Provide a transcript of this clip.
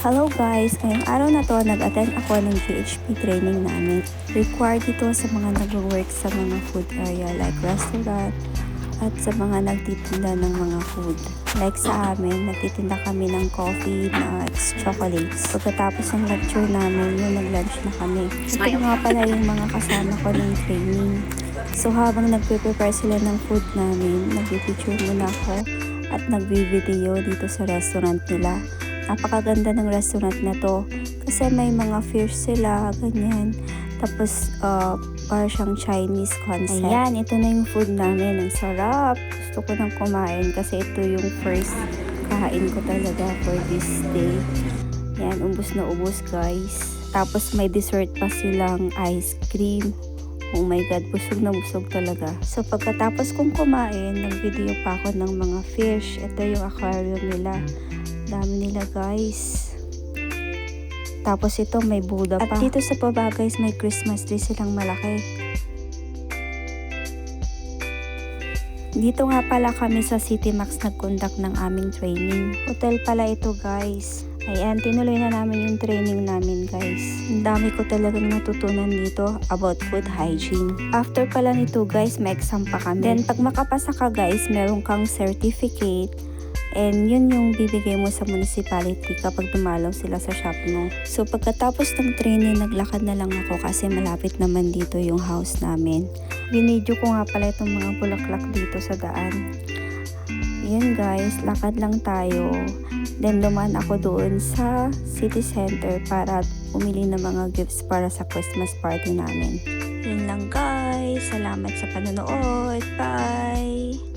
Hello guys! Ngayong araw na to, nag-attend ako ng GHP training namin. Required ito sa mga nag-work sa mga food area like restaurant at sa mga nagtitinda ng mga food. Like sa amin, nagtitinda kami ng coffee, nuts, chocolates. Pagkatapos ng lecture namin, yun nag-lunch na kami. Ito nga pala yung mga kasama ko ng training. So habang nagpe-prepare sila ng food namin, nag-picture muna ako at nagbi-video dito sa restaurant nila. Napakaganda ng restaurant na to kasi may mga fish sila, ganyan. Tapos, uh, para siyang Chinese concept. Ayan, ito na yung food namin. Ang sarap. Gusto ko nang kumain kasi ito yung first kain ko talaga for this day. Yan, ubos na ubos guys. Tapos may dessert pa silang ice cream. Oh my God, busog na busog talaga. So pagkatapos kong kumain, nag-video pa ako ng mga fish. Ito yung aquarium nila. Dami nila guys. Tapos ito may Buddha pa. At dito sa baba guys, may Christmas tree silang malaki. Dito nga pala kami sa City Max nag-conduct ng aming training. Hotel pala ito guys. Ayan, tinuloy na namin yung training namin guys. Ang dami ko talagang natutunan dito about food hygiene. After pala nito guys, may exam pa kami. Then pag makapasa ka guys, meron kang certificate And yun yung bibigay mo sa municipality kapag dumalaw sila sa shop mo. So pagkatapos ng training, naglakad na lang ako kasi malapit naman dito yung house namin. Binidyo ko nga pala itong mga bulaklak dito sa daan. Yun guys, lakad lang tayo. Then dumaan ako doon sa city center para pumili ng mga gifts para sa Christmas party namin. Yun lang guys. Salamat sa panonood. Bye!